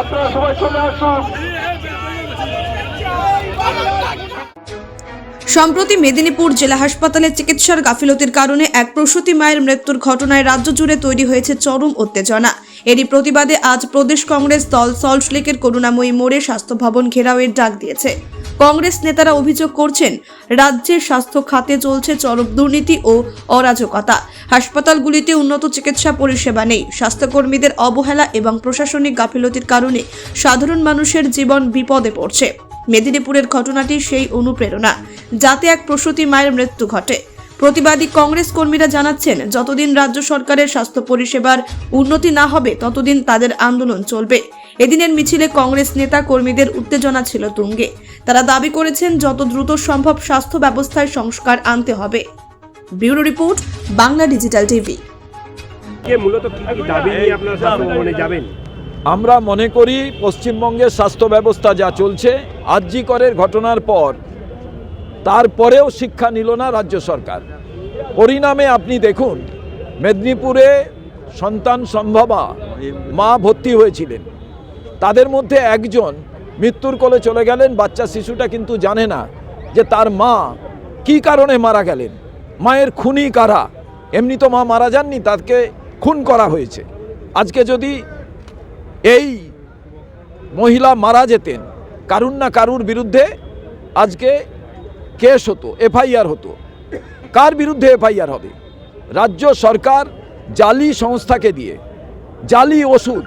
আপনারা সবাই চলে আসুন। সম্প্রতি মেদিনীপুর জেলা হাসপাতালে চিকিৎসার গাফিলতির কারণে এক প্রসূতি মায়ের মৃত্যুর ঘটনায় রাজ্য জুড়ে তৈরি হয়েছে চরম উত্তেজনা। এরই প্রতিবাদে আজ প্রদেশ কংগ্রেস দল সল্টলেকের করুণাময়ী মোড়ে স্বাস্থ্য ভবন ঘেরাওয়ের ডাক দিয়েছে। কংগ্রেস নেতারা অভিযোগ করছেন, রাজ্যের স্বাস্থ্য খাতে চলছে চরম দুর্নীতি ও অরাজকতা। হাসপাতালগুলিতে উন্নত চিকিৎসা পরিষেবা নেই। স্বাস্থ্যকর্মীদের অবহেলা এবং প্রশাসনিক গাফিলতির কারণে সাধারণ মানুষের জীবন বিপদে পড়ছে। মেদিনীপুরের ঘটনাটি সেই অনুপ্রেরণা, যাতে এক প্রসূতি মায়ের মৃত্যু ঘটে। প্রতিবাদী কংগ্রেস কর্মীরা জানাচ্ছেন, যতদিন রাজ্য সরকারের স্বাস্থ্য পরিষেবার উন্নতি না হবে, ততদিন তাদের আন্দোলন চলবে। এদিনের মিছিলে কংগ্রেস নেতা কর্মীদের উত্তেজনা ছিল তুঙ্গে। তারা দাবি করেছেন যত দ্রুত সম্ভব স্বাস্থ্য ব্যবস্থায় সংস্কার আনতে হবে। Bureau report Bangla digital TV. কে মূলত কি কি দাবি নিয়ে আপনারা স্বাস্থ্য যাবেন? আমরা মনে করি পশ্চিমবঙ্গের স্বাস্থ্য ব্যবস্থা যা চলছে আরজি করের ঘটনার পর তারপরেও শিক্ষা নিল না রাজ্য সরকার। পরিণামে আপনি দেখুন মেদিনীপুরে সন্তান সম্ভবা মা ভর্তি হয়েছিলেন। তাদের মধ্যে একজন মৃত্যুর কোলে চলে গেলেন, বাচ্চা শিশুটা কিন্তু জানে না যে তার মা কি কারণে মারা গেলেন। মায়ের খুনি কারা? এমনি তো মা মারা যাননি, তাকে খুন করা হয়েছে। আজকে যদি এই মহিলা মারা যেতেন, কারুর না কারুর বিরুদ্ধে আজকে কেস হতো, এফআইআর হতো। কার বিরুদ্ধে এফআইআর হবে? রাজ্য সরকার জালি সংস্থাকে দিয়ে, জালি ওষুধ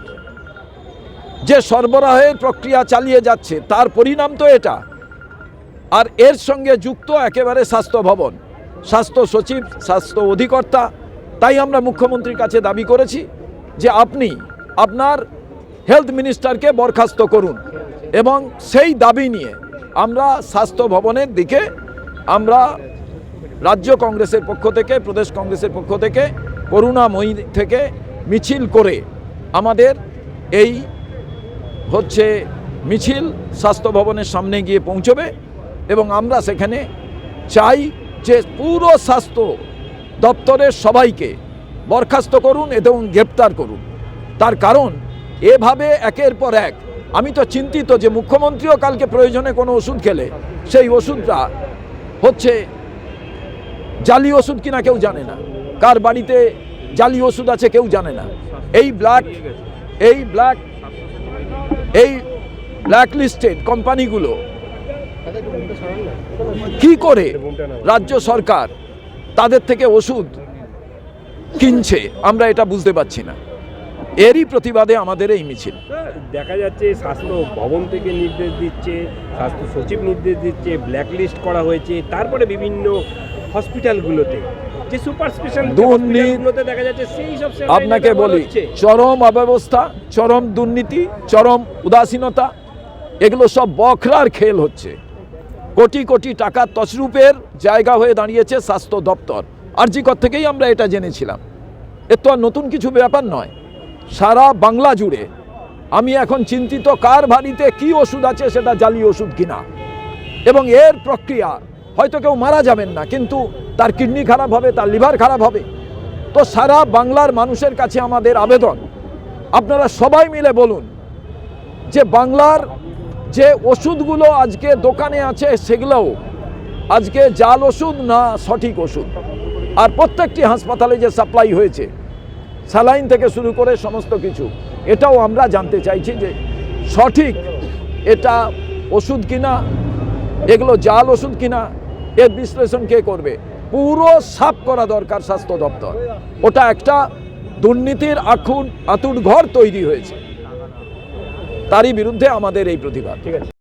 যে সরবরাহের প্রক্রিয়া চালিয়ে যাচ্ছে, তার পরিণাম তো এটা। আর এর সঙ্গে যুক্ত একেবারে স্বাস্থ্য ভবন। স্বাস্থ্য সচিব, স্বাস্থ্য অধিকর্তা, তাই আমরা মুখ্যমন্ত্রীর কাছে দাবি করেছি যে আপনি আপনার হেলথ মিনিস্টারকে বরখাস্ত করুন এবং সেই দাবি নিয়ে আমরা স্বাস্থ্য ভবনের দিকে আমরা রাজ্য কংগ্রেসের পক্ষ থেকে, প্রদেশ কংগ্রেসের পক্ষ থেকে, করুণাময়ী থেকে মিছিল করে আমাদের এই হচ্ছে মিছিল স্বাস্থ্য ভবনের সামনে গিয়ে পৌঁছবে এবং আমরা সেখানে চাই যে পুরো স্বাস্থ্য দপ্তরের সবাইকে বরখাস্ত করুন এবং গ্রেপ্তার করুন। তার কারণ, এভাবে একের পর এক, আমি তো চিন্তিত যে মুখ্যমন্ত্রীও কালকে প্রয়োজনে কোনো ওষুধ খেলে, সেই ওষুধটা হচ্ছে জালি ওষুধ কিনা কেউ জানে না। কার বাড়িতে জালি ওষুধ আছে কেউ জানে না। এই ব্ল্যাক এই ব্ল্যাক এই ব্ল্যাক লিস্টেড কোম্পানিগুলো কি করে রাজ্য সরকার তাদের থেকে ওষুধ কিনছে, আমরা এটা বুঝতে পারছি না। এরই প্রতিবাদে আমাদের এই মিছিল। দেখা যাচ্ছে স্বাস্থ্য ভবন থেকে নির্দেশ দিচ্ছে, স্বাস্থ্য সচিব নির্দেশ দিচ্ছে ব্ল্যাকলিস্ট করা হয়েছে, তারপরে বিভিন্ন হসপিটালগুলোতে যে সুপার স্পেশাল দুর্নীতি- দেখা যাচ্ছে সেই সব আপনাকে বলি চরম অব্যবস্থা চরম দুর্নীতি চরম উদাসীনতা এগুলো সব বখরার খেল হচ্ছে। কোটি কোটি টাকা তছরূপের জায়গা হয়ে দাঁড়িয়েছে স্বাস্থ্য দপ্তর। আরজিকর থেকেই আমরা এটা জেনেছিলাম। এর তো আর নতুন কিছু ব্যাপার নয়। সারা বাংলা জুড়ে আমি এখন চিন্তিত কার বাড়িতে কি ওষুধ আছে সেটা জালি ওষুধ কিনা। এবং এর প্রক্রিয়া হয়তো কেউ মারা যাবেন না, কিন্তু তার কিডনি খারাপ হবে, তার লিভার খারাপ হবে। তো সারা বাংলার মানুষের কাছে আমাদের আবেদন। আপনারা সবাই মিলে বলুন যে বাংলার যে ওষুধগুলো আজকে দোকানে আছে সেগুলোও আজকে জাল ওষুধ না সঠিক ওষুধ? আর প্রত্যেকটি হাসপাতালে যে সাপ্লাই হয়েছে, স্যালাইন থেকে শুরু করে সমস্ত কিছু, এটাও আমরা জানতে চাইছি যে সঠিক এটা ওষুধ কিনা, এগুলো জাল ওষুধ কিনা এর বিশ্লেষণ কে করবে? পুরো সাফ করা দরকার স্বাস্থ্য দপ্তর। ওটা একটা দুর্নীতির আখুন, আতুর ঘর তৈরি হয়েছে। তারই বিরুদ্ধে আমাদের এই প্রতিবাদ, ঠিক আছে?